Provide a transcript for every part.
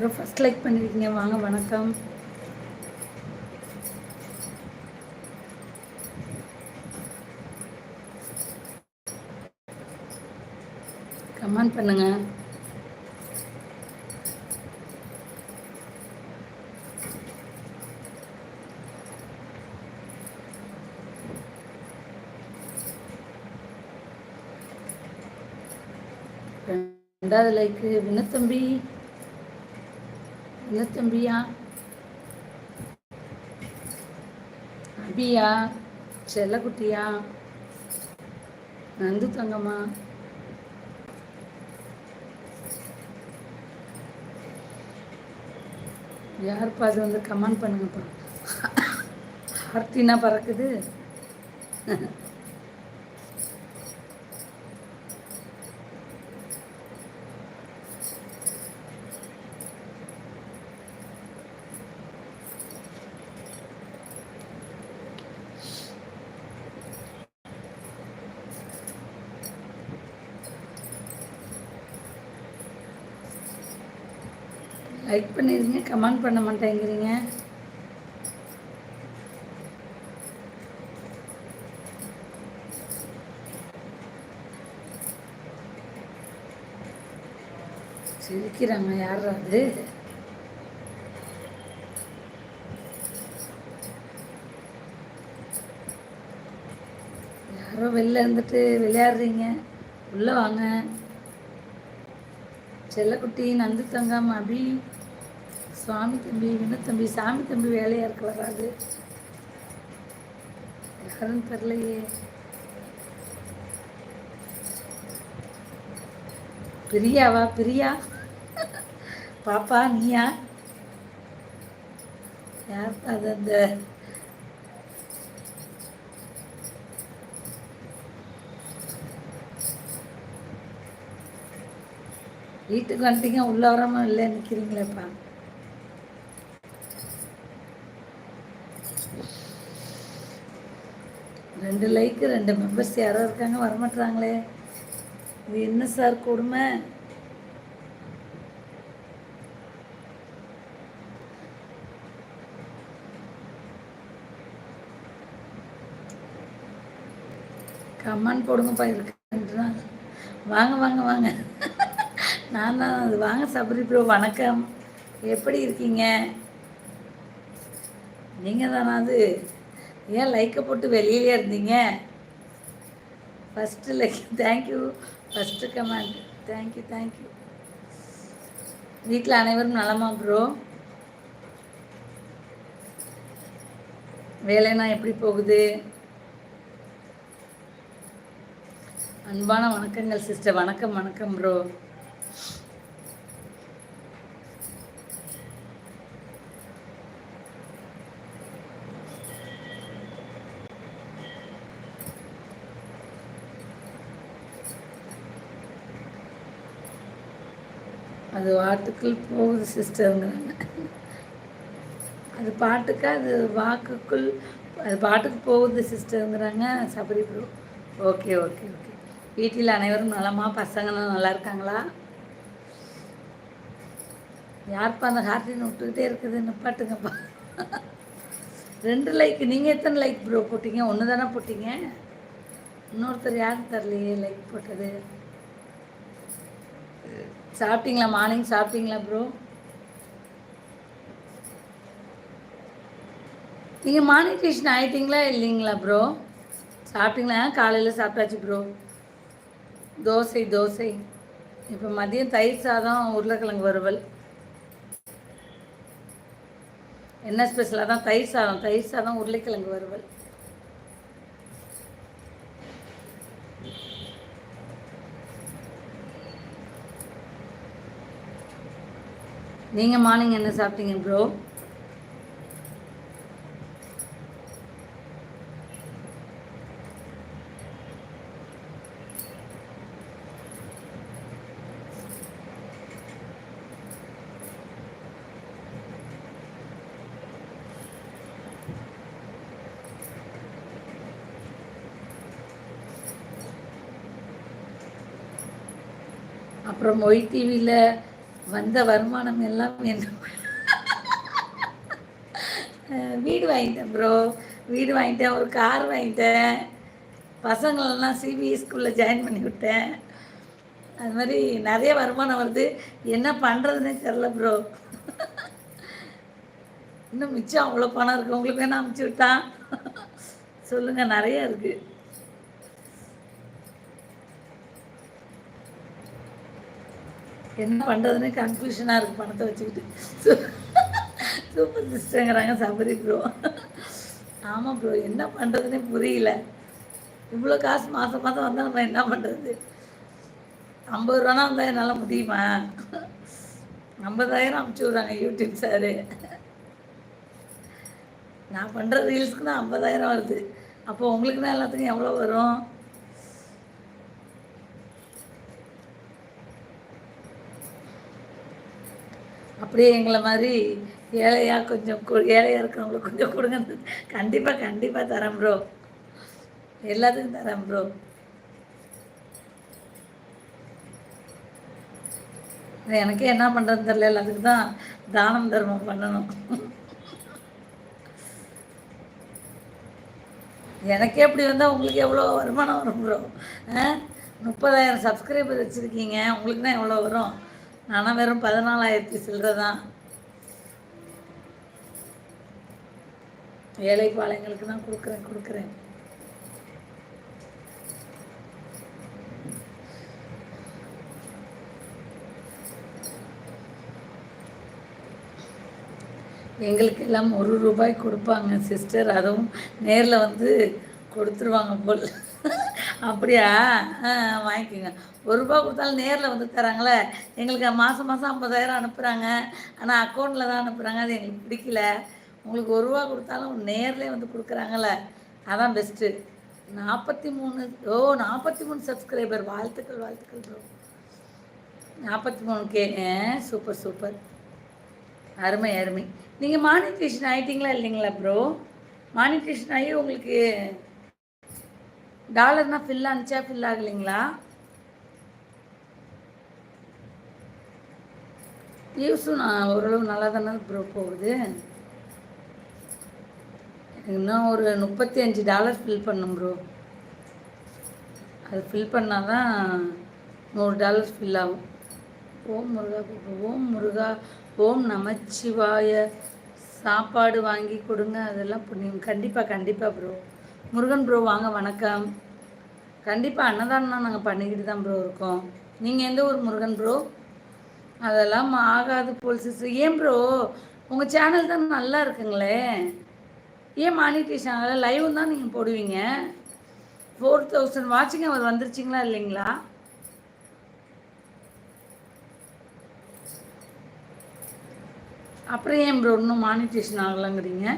யாரோ first like பண்ணியிருக்கீங்க வாங்க வணக்கம். கமெண்ட் பண்ணுங்க. ரெண்டாவது லைக்கு வினத்தம்பி வினத்தம்பியா அபியா செல்லக்குட்டியா நந்து தங்கம்மா யாருப்பா அது வந்து கமெண்ட் பண்ணுங்கப்பா ஹார்த்தினா பறக்குது லைக் பண்ணிடுங்க கமெண்ட் பண்ண மாட்டேங்கிறீங்க. சிரிக்கிறாங்க யார் அது? யாரோ வெளில இருந்துட்டு விளையாடுறீங்க. உள்ளே வாங்க. செல்லக்குட்டி நந்து தங்கம் அப்படி சுவாமி தம்பி வினத்தம்பி சாமி தம்பி வேலையாக இருக்க வராது யாரும் தெரிலையே பிரியாவா பிரியா? பாப்பா நீயா? யார் அது அந்த? வீட்டுக்கு வந்துட்டீங்க உள்ள வராம இல்லை நிற்கிறீங்களேப்பா ரெண்டு லைக்கு ரெண்டு மெம்பர்ஸ் யாரோ இருக்காங்க வரமாட்டாங்களே இது என்ன சார் கொடுமை? கமெண்ட் போடுங்கப்பா இருக்குன்றா வாங்க வாங்க வாங்க. நான் தான் அது. வாங்க சபரி ப்ரோ வணக்கம். எப்படி இருக்கீங்க? நீங்கள் தானா அது? ஏன் லைக்கை போட்டு வெளியிலே இருந்தீங்க? First like thank you first comment thank you thank you வீட்டில் அனைவரும் நலமா ப்ரோ வேலைனா எப்படி போகுது? அன்பான வணக்கங்கள் சிஸ்டர் வணக்கம் வணக்கம் ப்ரோ அது வாட்டுக்குள் போகுது சிஸ்டருங்கிறாங்க. அது பாட்டுக்கு அது வாக்குக்குள் அது பாட்டுக்கு போகுது சிஸ்டருங்கிறாங்க Sabari bro. Okay okay okay. வீட்டில் அனைவரும் நலமா? பசங்களும் நல்லா இருக்காங்களா? யாருப்பா அந்த ஹார்டின் விட்டுக்கிட்டே இருக்குது? நிப்பாட்டுங்கப்பா. ரெண்டு லைக் நீங்கள் எத்தனை லைக் ப்ரோ போட்டீங்க? ஒன்று தானே போட்டீங்க? இன்னொருத்தர் யாரும் தரலையே லைக் போட்டது? சாப்பிட்டீங்களா? மார்னிங் சாப்பிட்டீங்களா ப்ரோ நீங்கள் மானிட்டேஷன் ஆயிட்டீங்களா இல்லைங்களா ப்ரோ சாப்பிட்டீங்களா? காலையில் சாப்பிட்டாச்சு ப்ரோ தோசை தோசை. இப்போ மதியம் தயிர் சாதம் உருளைக்கிழங்கு வறுவல். என்ன ஸ்பெஷலாக தான் தயிர் சாதம். தயிர் சாதம் உருளைக்கிழங்கு வறுவல். நீங்கள் மார்னிங் என்ன சாப்பிட்டீங்க ப்ரோ அப்புறம் ஒய் டிவியில் வந்த வருமானம் எல்லாம் என்ன? வீடு வாங்கிட்டேன் ப்ரோ வீடு வாங்கிட்டேன் ஒரு கார் வாங்கிட்டேன். பசங்களெல்லாம் சிபிஐ ஸ்கூலில் ஜாயின் பண்ணி விட்டேன். அது மாதிரி நிறைய வருமானம் வருது. என்ன பண்ணுறதுனே தெரில ப்ரோ இன்னும் மிச்சம் அவ்வளோ பணம் இருக்குது உங்களுக்கு வேணால் அமுச்சு விட்டான் சொல்லுங்கள் நிறைய இருக்குது என்ன பண்ணுறதுன்னு கன்ஃபியூஷனாக இருக்குது பணத்தை வச்சுக்கிட்டு. சூப்பர் சிஸ்டருங்கிறாங்க சபரி ப்ரோ ஆமாம் ப்ரோ என்ன பண்ணுறதுனே புரியல. இவ்வளோ காசு மாதம் மாதம் வந்தால் நம்ம என்ன பண்ணுறது ஐம்பது ரூபானா வந்தால் என்னால் முடியுமா? ஐம்பதாயிரம் அமுச்சு விட்றாங்க யூடியூப் சாரு நான் பண்ணுற ரீல்ஸ்க்கு தான் ஐம்பதாயிரம் வருது. அப்போ உங்களுக்கு தான் எல்லாத்துக்கும் எவ்வளோ வரும்? அப்படியே எங்களை மாதிரி ஏழையாக கொஞ்சம் ஏழையாக இருக்கிறவங்களுக்கு கொஞ்சம் கொடுங்க. கண்டிப்பாக கண்டிப்பாக தரேன் ப்ரோ எல்லாத்துக்கும் தரேன் ப்ரோ எனக்கே என்ன பண்ணுறதுன்னு தெரியல. எல்லாத்துக்கும் தான் தானம் தர்மம் பண்ணணும். எனக்கே எப்படி வந்தால் உங்களுக்கு எவ்வளோ வருமானம் வரும் ப்ரோ முப்பதாயிரம் சப்ஸ்கிரைபர் வச்சுருக்கீங்க. உங்களுக்கு தான் எவ்வளோ வரும்? நானும் வெறும் பதினாலாயிரத்தி சில்லறை தான் ஏழை பாளையங்களுக்கு தான் கொடுக்குறேன் கொடுக்குறேன். எங்களுக்கு எல்லாம் ஒரு ரூபாய் கொடுப்பாங்க சிஸ்டர் அதுவும் நேரில் வந்து கொடுத்துருவாங்க போல். அப்படியா? வாங்கிக்கோங்க. ஒரு ரூபா கொடுத்தாலும் நேரில் வந்து தராங்களே. எங்களுக்கு மாதம் மாதம் ஐம்பதாயிரம் அனுப்புகிறாங்க ஆனால் அக்கௌண்ட்டில் தான் அனுப்புகிறாங்க அது எங்களுக்கு பிடிக்கல. உங்களுக்கு ஒரு ரூபா கொடுத்தாலும் நேர்லேயே வந்து கொடுக்குறாங்களே அதான் பெஸ்ட்டு நாற்பத்தி மூணு ஓ நாற்பத்தி மூணு சப்ஸ்கிரைபர் வாழ்த்துக்கள் வாழ்த்துக்கள் ப்ரோ நாற்பத்தி மூணு கே சூப்பர் சூப்பர் அருமை. அருமை நீங்கள் மானிட்டேஷன் ஆகிட்டீங்களா இல்லைங்களா ப்ரோ மானிட்டேஷன் ஆகி உங்களுக்கு டாலர்னால் ஃபில் ஆனிச்சா ஃபில் ஆகலைங்களா? வியூஸும் நான் ஓரளவு நல்லா தானே ப்ரோ போகுது இன்னும் ஒரு முப்பத்தி அஞ்சு டாலர் ஃபில் பண்ணும் ப்ரோ அது ஃபில் பண்ணால் தான் நூறு டாலர் ஃபில் ஆகும். ஓம் முருகா ஓம் முருகா ஓம் நமச்சிவாய. சாப்பாடு வாங்கி கொடுங்க அதெல்லாம் புண்ணியம். கண்டிப்பாக கண்டிப்பாக ப்ரோ முருகன் ப்ரோ வாங்க வணக்கம். கண்டிப்பாக அன்னதானம் நாங்கள் பண்ணிக்கிட்டு தான் ப்ரோ இருக்கோம். நீங்கள் எந்த ஊர் முருகன் ப்ரோ? அதெல்லாம் ஆகாது போல் சிஸ்டர் ஏன் ப்ரோ? உங்கள் சேனல் தான் நல்லா இருக்குங்களே. ஏன் மானிட்டேஷன் ஆகலை? லைவ் தான் நீங்கள் போடுவீங்க. ஃபோர் தௌசண்ட் வாட்சிங் அவர் வந்துருச்சிங்களா இல்லைங்களா? அப்புறம் ஏன் ப்ரோ இன்னும் மானிட்டேஷன் ஆகலைங்கிறீங்க?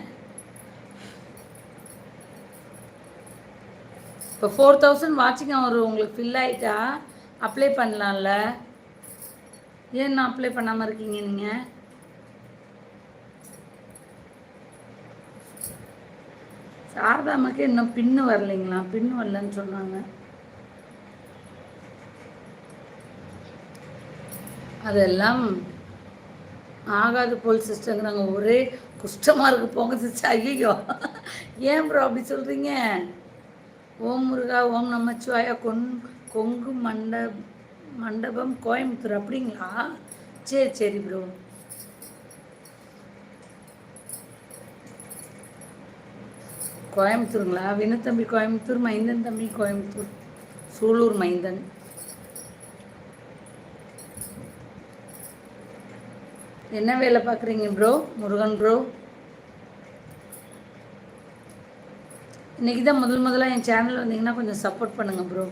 இப்போ ஃபோர் தௌசண்ட் வாட்சிங் அவர் உங்களுக்கு ஃபில் ஆகிட்டா அப்ளை பண்ணலாம்ல. ஏன் நான் அப்ளை பண்ணாமல் இருக்கீங்க நீங்கள் சாரதாமாக்கு இன்னும் பின்னு வரலைங்களா? பின்னு வரலன்னு சொன்னாங்க. அதெல்லாம் ஆகாது போல் சிஸ்டங்கிறாங்க ஒரே குஷ்டமாக இருக்குது போங்க சிஸ்டர் ஐயோ ஏன் ப்ரோ அப்படி சொல்கிறீங்க ஓம் முருகா ஓம் நமச்சிவாயா கொங் கொங்கு மண்ட மண்டபம் கோயம்புத்தூர் அப்படிங்களா? சரி சரி ப்ரோ கோயம்புத்தூருங்களா? வினத்தம்பி கோயம்புத்தூர் மைந்தன் தம்பி கோயம்புத்தூர் சூலூர் மைந்தன். என்ன வேலை பார்க்குறீங்க ப்ரோ முருகன் ப்ரோ இன்றைக்கி தான் முதல் முதலாக என் சேனல் வந்தீங்கன்னா கொஞ்சம் சப்போர்ட் பண்ணுங்கள் ப்ரோ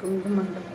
குங்குமண்டலம்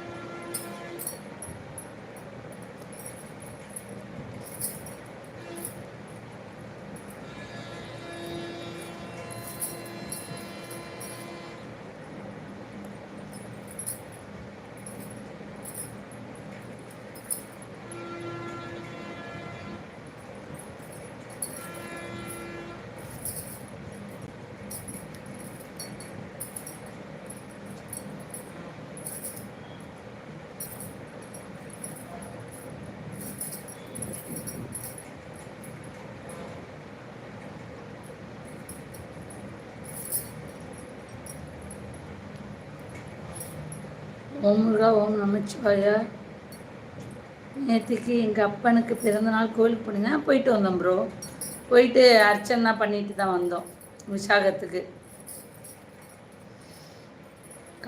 ஓம் முருகா ஓம் நமச்சிவாயா. நேற்றுக்கு எங்கள் அப்பனுக்கு பிறந்தநாள் கோயிலுக்கு போனீங்கன்னா போயிட்டு வந்தோம் ப்ரோ போயிட்டு அர்ச்சனை பண்ணிட்டு தான் வந்தோம் விசாகத்துக்கு.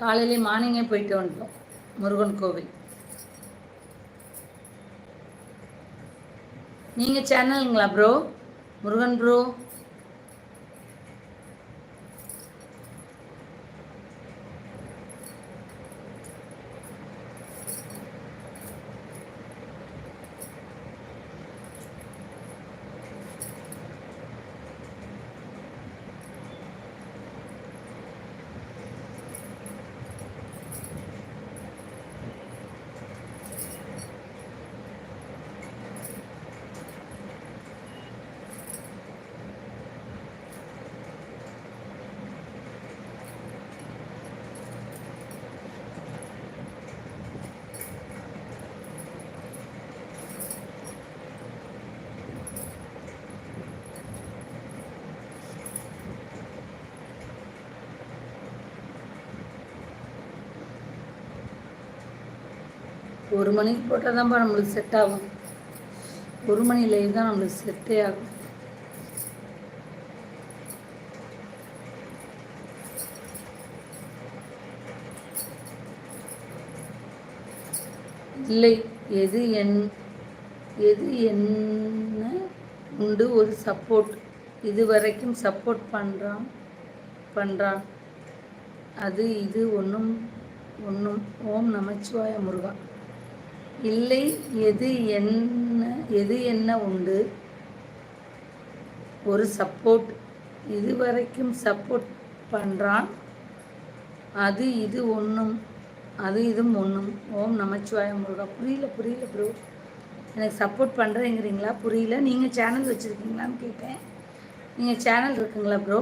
காலையிலே மார்னிங்கே போயிட்டு வந்துட்டோம் முருகன் கோவில். நீங்கள் சேனலுங்களா ப்ரோ முருகன் ப்ரோ ஒரு மணிக்கு போட்டால் தான்ப்பா நம்மளுக்கு செட் ஆகும். ஒரு மணி லைவ் தான் நம்மளுக்கு செட்டே ஆகும். இல்லை எது என் எது என்ன உண்டு? ஒரு சப்போர்ட் இது வரைக்கும் சப்போர்ட் பண்ணுறான் பண்ணுறான் அது இது ஒன்றும் ஒன்றும் ஓம் நமச்சிவாய முருகா. இல்லை எது என்ன எது என்ன உண்டு? ஒரு சப்போர்ட் இதுவரைக்கும் சப்போர்ட் பண்ணுறான் அது இது ஒன்றும் அது இதுவும் ஒன்றும் ஓம் நமச்சிவாய முருகா. புரியல புரியல ப்ரோ எனக்கு சப்போர்ட் பண்ணுறேங்கிறீங்களா புரியல. நீங்கள் சேனல் வச்சுருக்கீங்களான்னு கேட்டேன். நீங்கள் சேனல் இருக்குங்களா ப்ரோ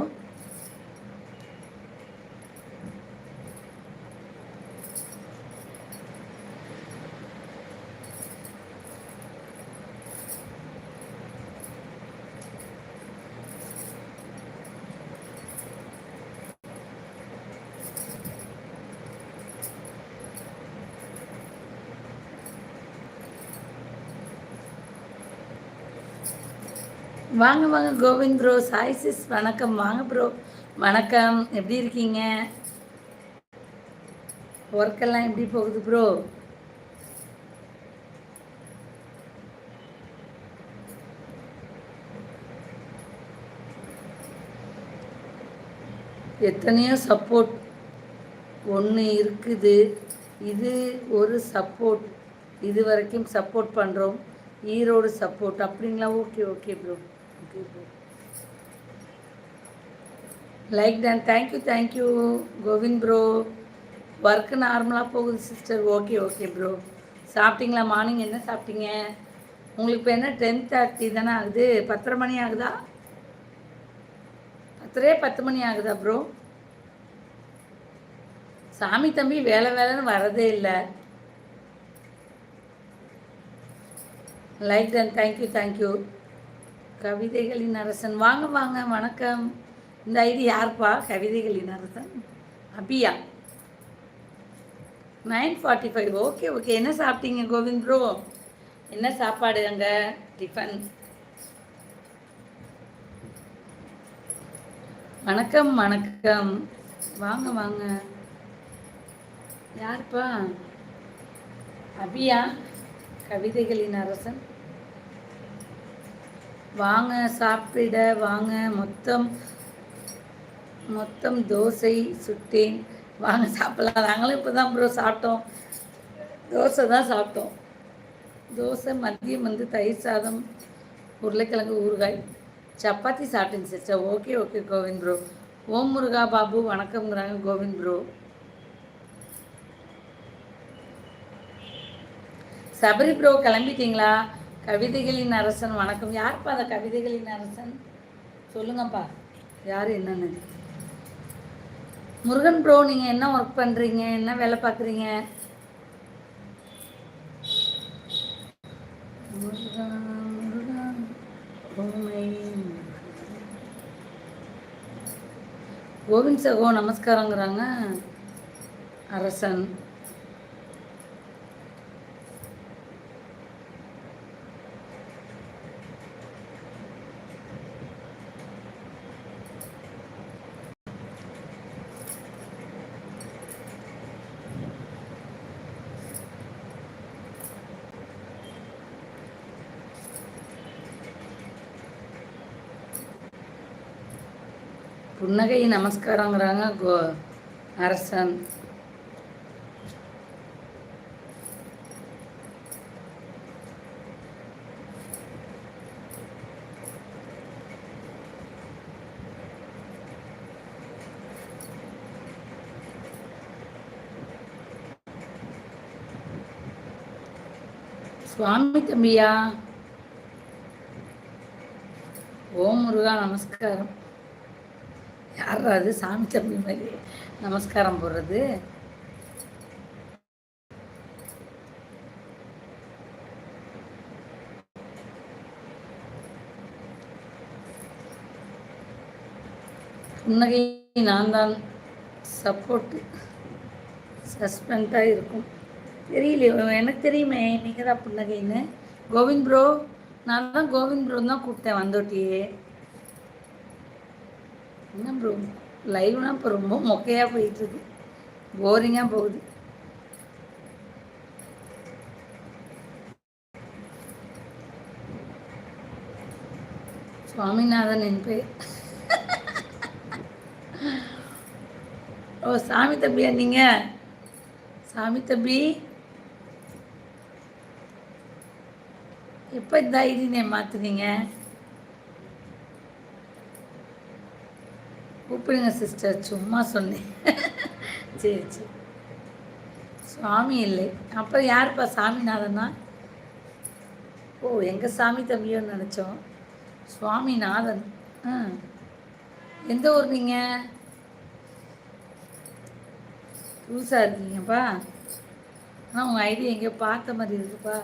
வாங்க வாங்க கோவிந்த் ப்ரோ. சாய் சிஸ் வணக்கம். வாங்க ப்ரோ. வணக்கம். எப்படி இருக்கீங்க? ஒர்க்கெல்லாம் எப்படி போகுது ப்ரோ? எத்தனையோ சப்போர்ட் ஒன்று இருக்குது. இது ஒரு சப்போர்ட் இது வரைக்கும் சப்போர்ட் பண்ணுறோம் ஈரோடு சப்போர்ட் அப்படிங்களா? Okay okay bro. Like done thank you thank you Govind bro work நார்மலாக போகுது சிஸ்டர் ஓகே ஓகே ப்ரோ சாப்பிட்டீங்களா? மார்னிங் என்ன சாப்பிட்டீங்க? உங்களுக்கு இப்போ என்ன? டென் தேர்ட்டி தானே ஆகுது. பத்தரை மணி ஆகுதா? பத்தரையே பத்து மணி ஆகுதா ப்ரோ சாமி தம்பி வேலை வேலைன்னு வரதே இல்லை. Like done thank you thank you கவிதைகளின் அரசன். வாங்க வாங்க வணக்கம். இந்த ஐடி யார்ப்பா? கவிதைகளின் அரசன். அபியா. Nine forty five. Okay okay. என்ன சாப்பிட்டீங்க கோவிந்த் ப்ரோ? என்ன சாப்பாடு அங்கே? டிஃபன். வணக்கம் வணக்கம். வாங்க வாங்க. யார்ப்பா? அபியா கவிதைகளின் அரசன். வாங்க சாப்பிட வாங்க மொத்தம் மொத்தம் தோசை சுட்டேன். வாங்க சாப்பிடலாம். நாங்களும் இப்போ தான் ப்ரோ சாப்பிட்டோம். தோசை தான் சாப்பிட்டோம். தோசை மதியம் வந்து தயிர் சாதம் உருளைக்கிழங்கு ஊறுகாய். சப்பாத்தி சாப்பிட்டேங்க sister okay okay Govind bro ஓம் முருகா பாபு வணக்கம்ங்கிறாங்க கோவிந்த் ப்ரோ சபரி ப்ரோ கிளம்பிட்டீங்களா? கவிதைகளின் அரசன் வணக்கம். யார்ப்பா அந்த கவிதைகளின் அரசன்? சொல்லுங்கப்பா. யார் என்னன்னு? முருகன் ப்ரோ நீங்கள் என்ன ஒர்க் பண்ணுறீங்க என்ன வேலை பார்க்குறீங்க? கோவிந்த் சகோ நமஸ்காரங்கிறாங்க. அரசன். புன்னகை நமஸ்காரங்கிறாங்க கோ அரசன். சுவாமி தம்பியா? ஓம் முருகா நமஸ்காரம். யார் அது சாமி தம்பி மாதிரி நமஸ்காரம் போடுறது? புன்னகை நான் தான் சப்போர்ட்டு சஸ்பெண்டாக இருக்கும். தெரியலையே எனக்கு தெரியுமே நீங்கள் தான் புன்னகைன்னு. கோவிந்த் ப்ரோ நான் தான் கோவிந்த் ப்ரோ தான் கூப்பிட்டேன் வந்தோட்டியே. என்ன ப்ரோ லைவ்னா இப்போ ரொம்ப மொக்கையாக போயிட்டுருக்கு. போரிங்காக போகுது. சுவாமிநாதன் என் பேர். ஓ சாமி தம்பியா நீங்கள் சாமி தம்பி? எப்போ இந்த ஐடி நேம் மாற்றுனீங்க கூப்பிடுங்க சிஸ்டர் சும்மா சொன்னேன் சரி சரி. சுவாமி இல்லை. அப்புறம் யாருப்பா சாமிநாதனா ஓ எங்கள் சாமி தம்பியோன்னு நினச்சோம். சுவாமிநாதன். ஆ. எந்த ஊர் நீங்கள் புதுசாக இருக்கீங்கப்பா. ஆனால் உங்கள் ஐடியா எங்கேயோ பார்த்த மாதிரி இருக்குப்பா.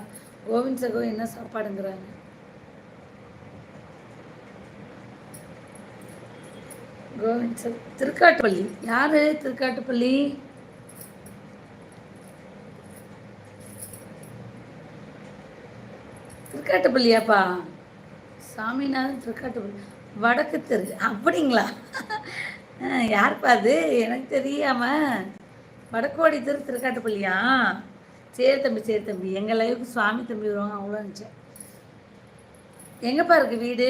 கோவிந்த் சகோ என்ன சாப்பாடுங்கிறாங்க? கோவிந்த் சார் திருக்காட்டுப்பள்ளி. யார் திருக்காட்டுப்பள்ளி? திருக்காட்டுப்பள்ளியாப்பா? சாமிநாதன் திருக்காட்டுப்பள்ளி. வடக்கு தெரு. அப்படிங்களா? யாருப்பா அது? எனக்கு தெரியாமல் வடக்கோடி தெரு திருக்காட்டுப்பள்ளியா? சரி தம்பி சரி தம்பி. எங்கள் லைவுக்கு சுவாமி தம்பி வருவாங்க அவ்வளோ நினச்சேன். எங்கேப்பா இருக்குது வீடு?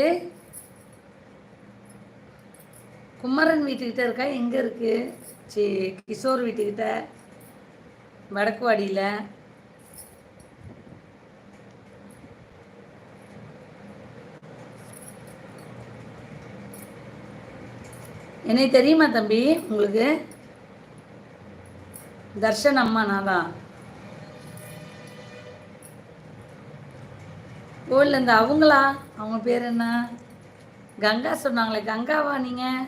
குமரன் வீட்டுக்கிட்ட இருக்கா? எங்கே இருக்குது சி கிஷோர் வீட்டுக்கிட்ட வடக்குவாடியில் என்னை தெரியுமா தம்பி உங்களுக்கு? தர்ஷன் அம்மா நான் தான். ஓ இல்லை இந்த அவங்களா? அவங்க பேர் என்ன? கங்கா சொன்னாங்களே கங்காவா நீங்கள்